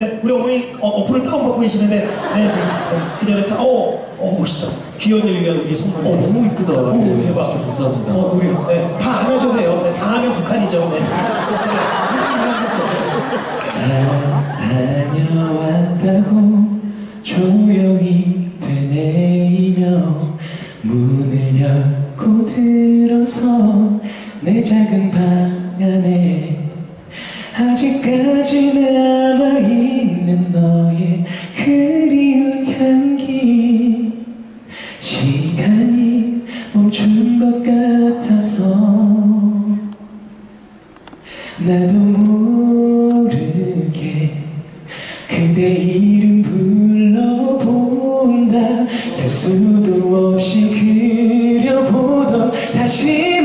네, 우리 어머니 어, 어플을 다운받고 계시는데 네 지금 네, 그 전에 다 어, 어 멋있다. 귀여운 일위한 우리 선물 어, 너무 이쁘다. 오 네, 대박. 진짜 감사합니다. 어 우리 네다 안 하셔도 돼요. 네, 다 하면 북한이죠. 네 자, 네, 잘 다녀왔다고 조용히 되뇌이며 문을 열고 들어서 내 작은 방 안에 아직까지 남아있는 너의 그리운 향기. 시간이 멈춘 것 같아서 나도 모르게 그대 이름 불러본다. 살 수도 없이 그려보던 다시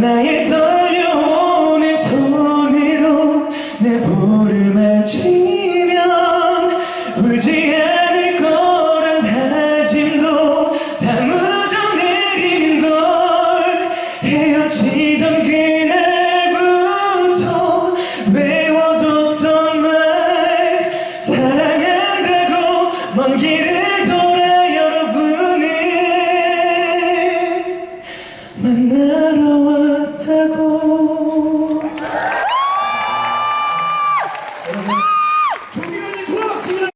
나의 떨려오는 손으로 내 볼을 맞히면 울지 않을 거란 다짐도 다 무너져 내리는 걸 헤어지던 그날부터 외워뒀던 말 사랑한다고 먼 길을 돌아 여러분을 만나러 와. 못하고. 여러분 조명